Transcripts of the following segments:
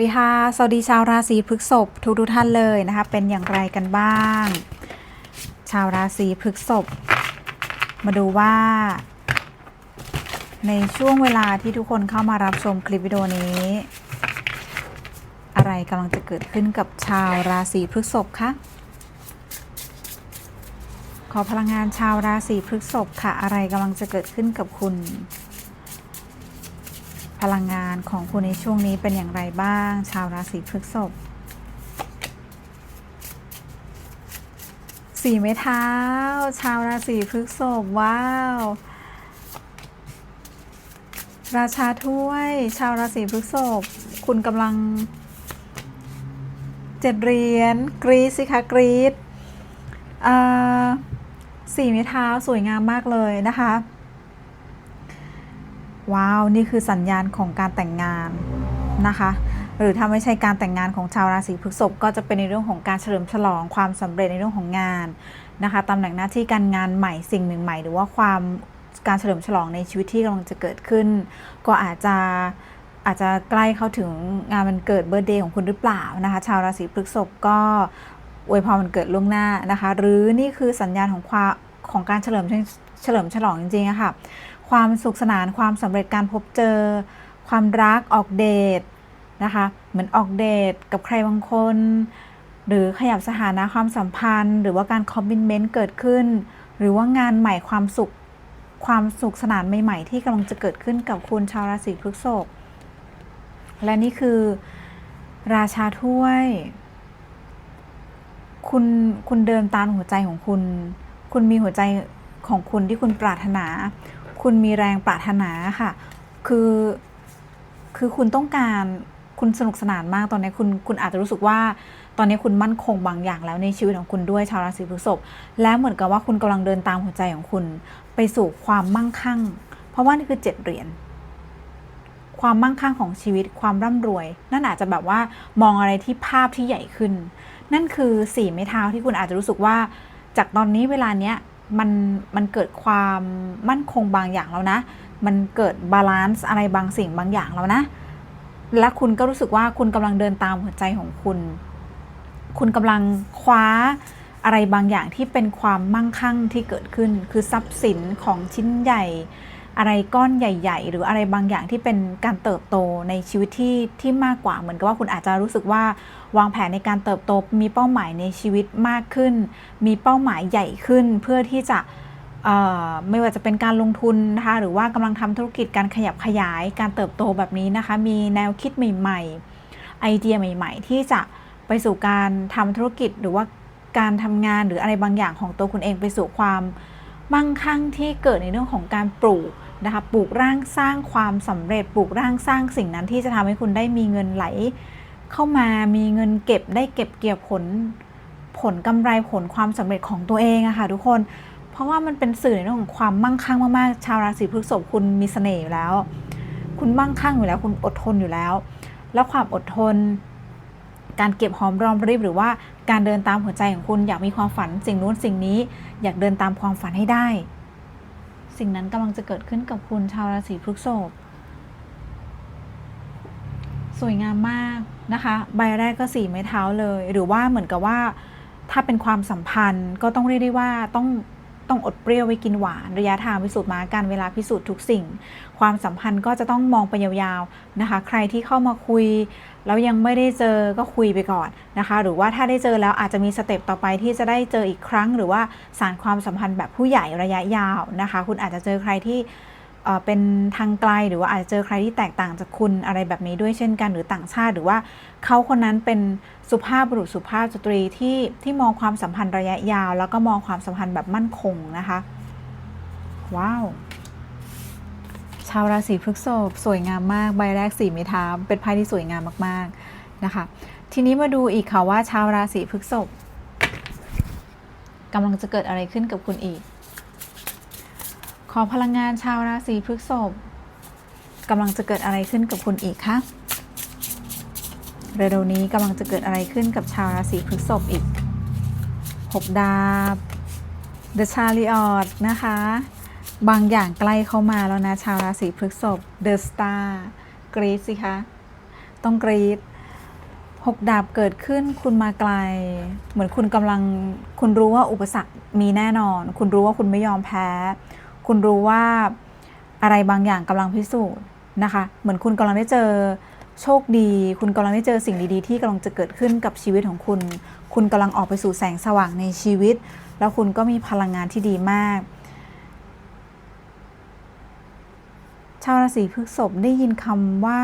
ดีค่ะ สวัสดีชาวราศีพฤษภทุกทุกท่านเลยนะคะ เป็นอย่างไรกันบ้าง ชาวราศีพฤษภมาดูว่า ในช่วงเวลาที่ทุกคนเข้ามารับชมคลิปวิดีโอนี้ อะไรกำลังจะเกิดขึ้นกับชาวราศีพฤษภคะขอพลังงานชาวราศีพฤษภค่ะ อะไรกำลังจะเกิดขึ้นกับคุณ พลังงานของคุณในช่วงนี้เป็นอย่างไรบ้าง ชาวราศีพฤษภสี่ไม้เท้า ชาวราศีพฤษภว้าว ราชาถ้วย ชาวราศีพฤษภคุณกำลังเจ็ดเหรียญกรีดสิคะกรีดสี่ไม้เท้าสวยงามมากเลยนะคะ ว้าว นี่คือสัญญาณของการแต่งงานนะคะ หรือถ้าไม่ใช่การแต่งงานของชาวราศีพฤษภก็จะเป็นในเรื่องของการเฉลิมฉลองความสำเร็จในเรื่องของงานนะคะตำแหน่งหน้าที่การงานใหม่สิ่งใหม่ๆหรือว่าความการเฉลิมฉลองในชีวิตที่กำลังจะเกิดขึ้น ก็อาจจะอาจจะใกล้เข้าถึงงานวันเกิดเบ r ร์เดย์ของคุณหรือเปล่านะคะ ชาวราศีพฤษภก็อวยพรวันเกิดล่วงหน้านะคะ หรือนี่คือสัญญาณของความของการเฉลิมเฉลิมฉลองจริงๆอะค่ะ ความสุขสนานความสำเร็จการพบเจอ ความรักออกเดทนะคะเหมือนออกเดทกับใครบางคน หรือขยับสถานะความสัมพันธ์ หรือว่าการคอมบินเมนต์เกิดขึ้น หรือว่างานใหม่ความสุขความสุขสนานใหม่ ๆ ที่กำลังจะเกิดขึ้นกับคุณชาวราศีพฤษภและนี่คือราชาถ้วย คุณคุณเดินตามหัวใจของคุณ คุณมีหัวใจของคุณที่คุณปรารถนา คุณมีแรงปรารถนาค่ะ คือคือคุณต้องการคุณสนุกสนานมากตอนนี้คุณคุณอาจจะรู้สึกว่า ตอนนี้คุณมั่นคงบางอย่างแล้วในชีวิตของคุณด้วยชาวราศีพฤษภและเหมือนกับว่าคุณกำลังเดินตามหัวใจของคุณ ไปสู่ความมั่งคั่ง เพราะว่านี่คือเจ็ดเหรียญความมั่งคั่งของชีวิตความร่ำรวย นั่นอาจจะแบบว่ามองอะไรที่ภาพที่ใหญ่ขึ้น นั่นคือสี่ไม้เท้าที่คุณอาจจะรู้สึกว่า จากตอนนี้เวลาเนี้ย มันมันเกิดความมั่นคงบางอย่างแล้วนะ มันเกิดบาลานซ์อะไรบางสิ่งบางอย่างแล้วนะ และคุณก็รู้สึกว่าคุณกำลังเดินตามหัวใจของคุณ คุณกำลังคว้าอะไรบางอย่างที่เป็นความมั่งคั่งที่เกิดขึ้น คือทรัพย์สินของชิ้นใหญ่ อะไรก้อนใหญ่ ๆ หรืออะไรบางอย่างที่เป็นการเติบโตในชีวิตที่ที่มากกว่าเหมือนกับว่าคุณอาจจะรู้สึกว่าวางแผนในการเติบโตมีเป้าหมายในชีวิตมากขึ้น มีเป้าหมายใหญ่ขึ้นเพื่อที่จะไม่ว่าจะเป็นการลงทุนนะคะหรือว่ากำลังทำธุรกิจการขยับขยายการเติบโตแบบนี้นะคะ มีแนวคิดใหม่ ๆ ไอเดียใหม่ ๆ ที่จะไปสู่การทำธุรกิจหรือว่าการทำงานหรืออะไรบางอย่างของตัวคุณเองไปสู่ความ มั่งคั่งที่เกิดในเรื่องของการปลูกนะคะปลูกร่างสร้างความสำเร็จปลูกร่างสร้างสิ่งนั้นที่จะทำให้คุณได้มีเงินไหล เข้ามามีเงินเก็บได้เก็บเกี่ยวผลผลกำไรผลความสำเร็จของตัวเองอะค่ะทุกคน เพราะว่ามันเป็นสื่อในเรื่องของความมั่งคั่งมากๆ ชาวราศีพฤษภคุณมีเสน่ห์อยู่แล้ว คุณมั่งคั่งอยู่แล้ว คุณอดทนอยู่แล้ว แล้วความอดทน การเก็บหอมรอมริบหรือว่าการเดินตามหัวใจของคุณอยากมีความฝันสิ่งนู้นสิ่งนี้ อยากเดินตามความฝันให้ได้ สิ่งนั้นกำลังจะเกิดขึ้นกับคุณชาวราศีพฤษภสวยงามมากนะคะ ใบแรกก็สี่ไม้เท้าเลย หรือว่าเหมือนกับว่าถ้าเป็นความสัมพันธ์ก็ต้องเรียกได้ว่าต้อง ต้องอดเปรี้ยวไว้กินหวาน ระยะทางพิสูจน์มาการเวลาพิสูจน์ทุกสิ่ง ความสัมพันธ์ก็จะต้องมองไปยาวๆนะคะ ใครที่เข้ามาคุยแล้วยังไม่ได้เจอก็คุยไปก่อนนะคะ หรือว่าถ้าได้เจอแล้วอาจจะมีสเต็ปต่อไปที่จะได้เจออีกครั้ง หรือว่าสารความสัมพันธ์แบบผู้ใหญ่ระยะยาวนะคะ คุณอาจจะเจอใครที่ เป็นทางไกลหรือว่าอาจจะเจอใครที่แตกต่างจากคุณอะไรแบบนี้ด้วยเช่นกันหรือต่างชาติหรือว่าเขาคนนั้นเป็นสุภาพบุรุษสุภาพสตรีที่ที่มองความสัมพันธ์ระยะยาว แล้วก็มองความสัมพันธ์แบบมั่นคงนะคะ ว้าว ชาวราศีพฤษภสวยงามมากใบแรกสี่ม้เท้าเป็นไพ่ที่สวยงามมากๆนะคะ ทีนี้มาดูอีกค่ะว่าชาวราศีพฤษภกำลังจะเกิดอะไรขึ้นกับคุณอีก ขอพลังงานชาวราศีพฤษภกำลังจะเกิดอะไรขึ้นกับคุณอีกคะเร็วๆนี้กำลังจะเกิดอะไรขึ้นกับชาวราศีพฤษภอีกหกดาบ The Chariot นะคะ บางอย่างใกล้เข้ามาแล้วนะ ชาวราศีพฤษภ The Star กรีดสิคะ ต้องกรีดหกดาบเกิดขึ้นคุณมาไกล เหมือนคุณกำลังคุณรู้ว่าอุปสรรคมีแน่นอน คุณรู้ว่าคุณไม่ยอมแพ้ คุณรู้ว่าอะไรบางอย่างกำลังพิสูจน์นะคะ เหมือนคุณกำลังได้เจอโชคดี คุณกำลังได้เจอสิ่งดีๆ ที่กำลังจะเกิดขึ้นกับชีวิตของคุณ คุณกำลังออกไปสู่แสงสว่างในชีวิต แล้วคุณก็มีพลังงานที่ดีมาก ชาวราศีพฤษภได้ยินคำว่า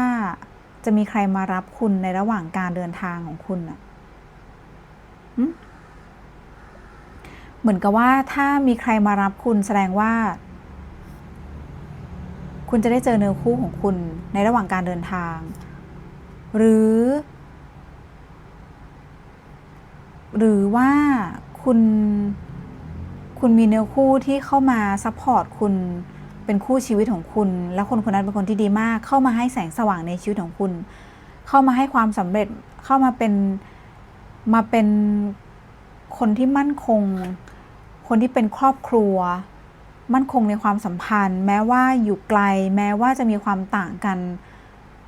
จะมีใครมารับคุณในระหว่างการเดินทางของคุณอะเหมือนกับว่าถ้ามีใครมารับคุณแสดงว่า คุณจะได้เจอเนื้อคู่ของคุณในระหว่างการเดินทาง หรือ หรือว่าคุณคุณมีเนื้อคู่ที่เข้ามาซัพพอร์ตคุณเป็นคู่ชีวิตของคุณ แล้วคนคนนั้นเป็นคนที่ดีมาก เข้ามาให้แสงสว่างในชีวิตของคุณ เข้ามาให้ความสำเร็จเข้ามาเป็นมาเป็นคนที่มั่นคง คนที่เป็นครอบครัว มั่นคงในความสัมพันธ์ แม้ว่าอยู่ไกล แม้ว่าจะมีความต่างกัน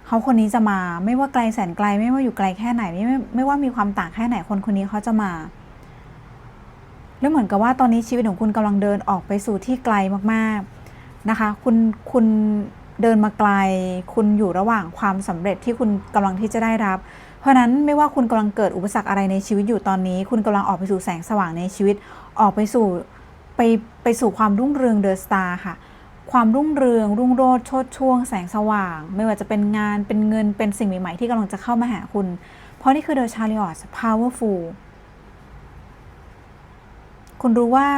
เขาคนนี้จะมา ไม่ว่าไกลแสนไกล ไม่ว่าอยู่ไกลแค่ไหนไม่ไม่ไม่ว่ามีความต่างแค่ไหนคนคนนี้เขาจะมา แล้วเหมือนกับว่าตอนนี้ชีวิตของคุณกำลังเดินออกไปสู่ที่ไกลมากๆนะคะ คุณคุณเดินมาไกล คุณอยู่ระหว่างความสำเร็จที่คุณกำลังที่จะได้รับ เพราะฉะนั้นไม่ว่าคุณกำลังเกิดอุปสรรคอะไรในชีวิตอยู่ตอนนี้ คุณกำลังออกไปสู่แสงสว่างในชีวิตออกไปสู่ไป ไปสู่ความรุ่งเรืองเดอะสตาร์ค่ะ ความรุ่งเรือง รุ่งโรจน์โชดช่วง แสงสว่าง ไม่ว่าจะเป็นงานเป็นเงินเป็นสิ่งใหม่ ๆ ที่กำลังจะเข้ามาหาคุณ เพราะนี่คือ The Chariot powerful คุณรู้ว่า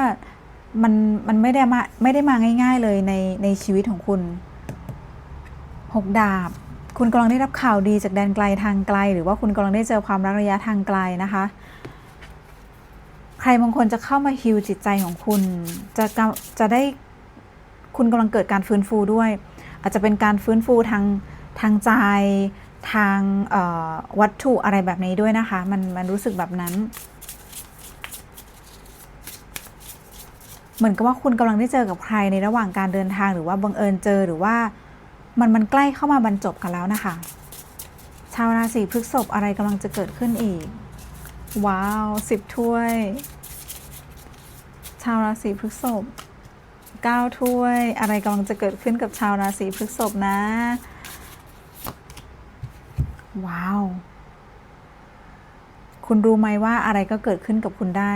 มันมันไม่ได้มาไม่ได้มาง่าย ๆเลยในในชีวิตของคุณหกดาบ คุณกำลังได้รับข่าวดีจากแดนไกลทางไกล หรือว่าคุณกำลังได้เจอความรักระยะทางไกลนะคะ ใครบางคนจะเข้ามาฮิวจิตใจของคุณ จะจะได้คุณกำลังเกิดการฟื้นฟูด้วย อาจจะเป็นการฟื้นฟูทางทางใจทางวัตถุอะไรแบบนี้ด้วยนะคะ มันมันรู้สึกแบบนั้น เหมือนกับว่าคุณกำลังได้เจอกับใครในระหว่างการเดินทางหรือว่าบังเอิญเจอหรือว่ามันมันใกล้เข้ามาบรรจบกันแล้วนะคะ ชาวราศีพฤษภอะไรกำลังจะเกิดขึ้นอีก ว้าวสิบถ้วย ชาวราศีพฤษภเก้าถ้วย อะไรกำลังจะเกิดขึ้นกับชาวราศีพฤษภนะ ว้าว คุณรู้ไหมว่าอะไรก็เกิดขึ้นกับคุณได้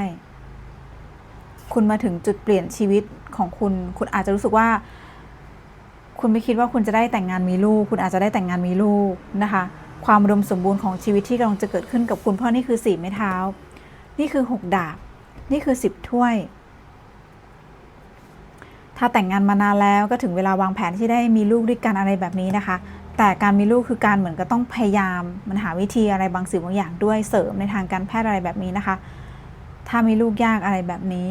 คุณมาถึงจุดเปลี่ยนชีวิตของคุณ คุณอาจจะรู้สึกว่า คุณไม่คิดว่าคุณจะได้แต่งงานมีลูก คุณอาจจะได้แต่งงานมีลูกนะคะ ความอุดมสมบูรณ์ของชีวิตที่กำลังจะเกิดขึ้นกับคุณ เพราะนี่คือสี่ไม้เท้า นี่คือหกดาบ นี่คือสิบถ้วย ถ้าแต่งงานมานานแล้วก็ถึงเวลาวางแผนที่ได้มีลูกด้วยกันอะไรแบบนี้นะคะ แต่การมีลูกคือการเหมือนก็ต้องพยายาม มันหาวิธีอะไรบางสิ่งบางอย่างด้วยเสริมในทางการแพทย์อะไรแบบนี้นะคะ ถ้ามีลูกยากอะไรแบบนี้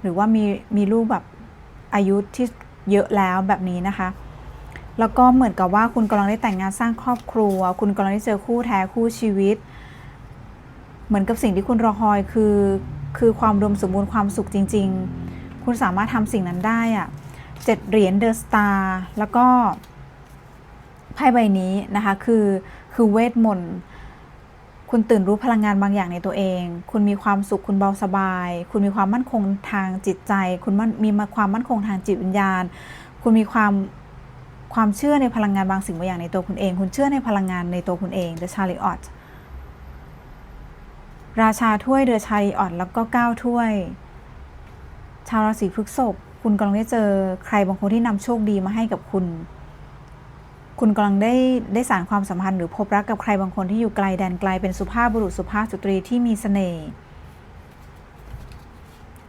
หรือว่ามีมีลูกแบบอายุที่เยอะแล้วแบบนี้นะคะ แล้วก็เหมือนกับว่าคุณกำลังได้แต่งงานสร้างครอบครัว คุณกำลังได้เจอคู่แท้คู่ชีวิต เหมือนกับสิ่งที่คุณรอคอยคือคือความรวมสมบูรณ์ความสุขจริง ๆ คุณสามารถทำสิ่งนั้นได้อะเจ็ดเหรียญเดอะสตาร์แล้วก็ไพ่ใบนี้นะคะคือคือเวทมนต์คุณตื่นรู้พลังงานบางอย่างในตัวเอง คุณมีความสุขคุณเบาสบาย คุณมีความมั่นคงทางจิตใจ คุณมั่นมีความมั่นคงทางจิตวิญญาณ คุณมีความ ความเชื่อในพลังงานบางสิ่งบางอย่างในตัวคุณเอง คุณเชื่อในพลังงานในตัวคุณเอง The Chariot ราชาถ้วย The Chariot แล้วก็เก้าถ้วย ชาวราศีพฤษภคุณกำลังได้เจอใครบางคนที่นำโชคดีมาให้กับคุณ คุณกำลังได้ได้สารความสัมพันธ์หรือพบรักกับใครบางคนที่อยู่ไกลแดนไกลเป็นสุภาพบุรุษสุภาพสตรีที่มีเสน่ห์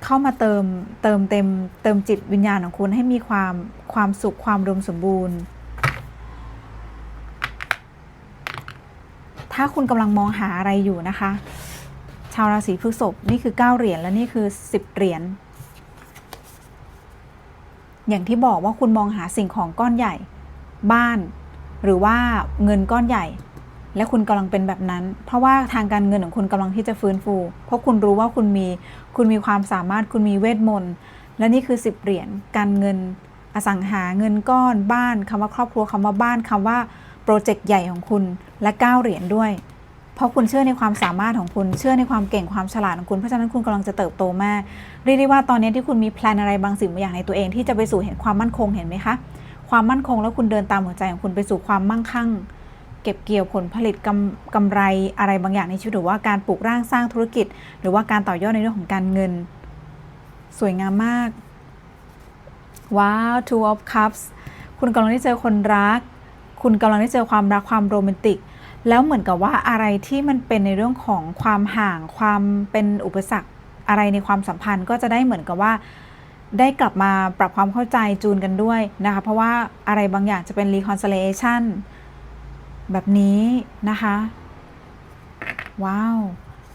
เข้ามาเติมเติมเต็มเติมจิตวิญญาณของคุณให้มีความความสุขความรวมสมบูรณ์ ถ้าคุณกำลังมองหาอะไรอยู่นะคะ ชาวราศีพฤษภนี่คือ 9 เหรียญและนี่คือ 10 เหรียญอย่างที่บอกว่าคุณมองหาสิ่งของก้อนใหญ่ บ้าน หรือว่าเงินก้อนใหญ่ และคุณกำลังเป็นแบบนั้น เพราะว่าทางการเงินของคุณกำลังที่จะฟื้นฟู เพราะคุณรู้ว่าคุณมี คุณมีความสามารถ คุณมีเวทมนต์ และนี่คือ 10 เหรียญ การเงิน อสังหา เงินก้อน บ้านคำว่าครอบครัวคำว่าบ้านคำว่าโปรเจกต์ใหญ่ของคุณ และ 9 เหรียญด้วย เพราะคุณเชื่อในความสามารถของคุณ เชื่อในความเก่งความฉลาดของคุณ เพราะฉะนั้นคุณกำลังจะเติบโตมาก เรียกได้ว่าตอนนี้ที่คุณมีแพลนอะไรบางสิ่งบางอย่างในตัวเอง ที่จะไปสู่เห็นความมั่นคง เห็นไหมคะ ความมั่นคงแล้วคุณเดินตามหัวใจของคุณไปสู่ความมั่งคั่ง เก็บเกี่ยวผลผลิตกำกำไรอะไรบางอย่างในชีวิตหรือว่าการปลูกร่างสร้างธุรกิจ หรือว่าการต่อยอดในเรื่องของการเงิน สวยงามมากว้าว two of cups คุณกำลังได้เจอคนรัก คุณกำลังได้เจอความรักความโรแมนติก แล้วเหมือนกับว่าอะไรที่มันเป็นในเรื่องของความห่างความเป็นอุปสรรคอะไรในความสัมพันธ์ก็จะได้เหมือนกับว่าได้กลับมาปรับความเข้าใจจูนกันด้วยนะคะ เพราะว่าอะไรบางอย่างจะเป็น reconciliation แบบนี้นะคะ ว้าว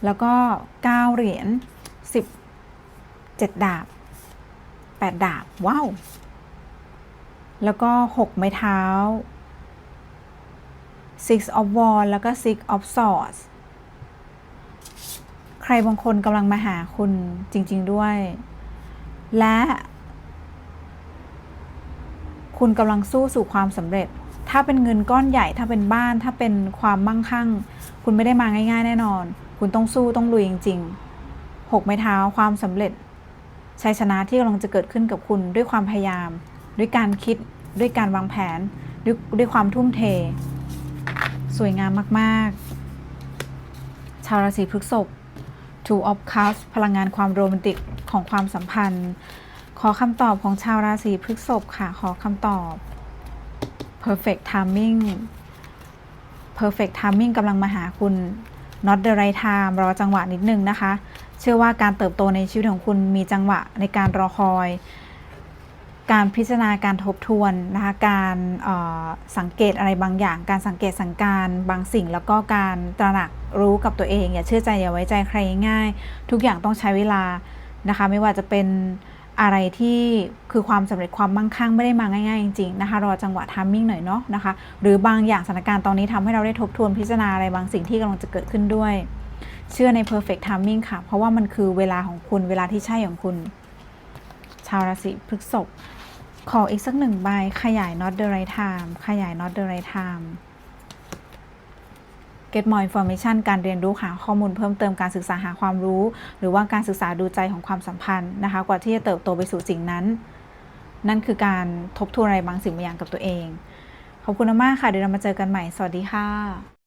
แล้วก็ 9 เหรียญ17 ดาบ 8 ดาบ ว้าว แล้วก็ 6 ไม้เท้า six of wands แล้วก็ six of swords ใครบางคนกำลังมาหาคุณจริง ๆด้วย และ คุณกำลังสู้สู่ความสำเร็จ ถ้าเป็นเงินก้อนใหญ่ ถ้าเป็นบ้าน ถ้าเป็นความมั่งคั่ง คุณไม่ได้มาง่าย ๆ แน่นอน คุณต้องสู้ต้องลุยจริงๆหกไม้เท้าความสำเร็จชัยชนะที่กำลังจะเกิดขึ้นกับคุณด้วยความพยายาม ด้วยการคิดด้วยการวางแผน ด้วยด้วยความทุ่มเท สวยงามมากๆ ชาวราศีพฤษภ Two of Cups พลังงานความโรแมนติกของความสัมพันธ์ ขอคำตอบของชาวราศีพฤษภค่ะ ขอคำตอบ perfect timing perfect timing กำลังมาหาคุณ not the right time รอจังหวะนิดนึงนะคะ เชื่อว่าการเติบโตในชีวิตของคุณมีจังหวะในการรอคอย การพิจารณาการทบทวนนะคะ การสังเกตอะไรบางอย่าง การสังเกตสังการบางสิ่ง แล้วก็การตระหนักรู้กับตัวเอง อย่าเชื่อใจอย่าไว้ใจใครง่าย ทุกอย่างต้องใช้เวลานะคะ ไม่ว่าจะเป็น อะไรที่คือความสำเร็จความมั่งคั่งไม่ได้มาง่ายๆจริงๆนะคะรอจังหวะทามมิ่งหน่อยเนาะนะคะ หรือบางอย่างสถานการณ์ตอนนี้ทำให้เราได้ทบทวนพิจารณาอะไรบางสิ่งที่กำลังจะเกิดขึ้นด้วย เชื่อใน perfect timing ค่ะ เพราะว่ามันคือเวลาของคุณเวลาที่ใช่ของคุณ ชาวราศีพฤษภขออีกสักหนึ่งใบขยาย not the right time ขยาย not the right time get more information การเรียนรู้หาข้อมูลเพิ่มเติมการศึกษาหาความรู้ หรือว่าการศึกษาดูใจของความสัมพันธ์นะคะ กว่าที่จะเติบโตไปสู่สิ่งนั้น นั่นคือการทบทวนอะไรบางสิ่งบางอย่างกับตัวเอง ขอบคุณมากค่ะ เดี๋ยวเรามาเจอกันใหม่ สวัสดีค่ะ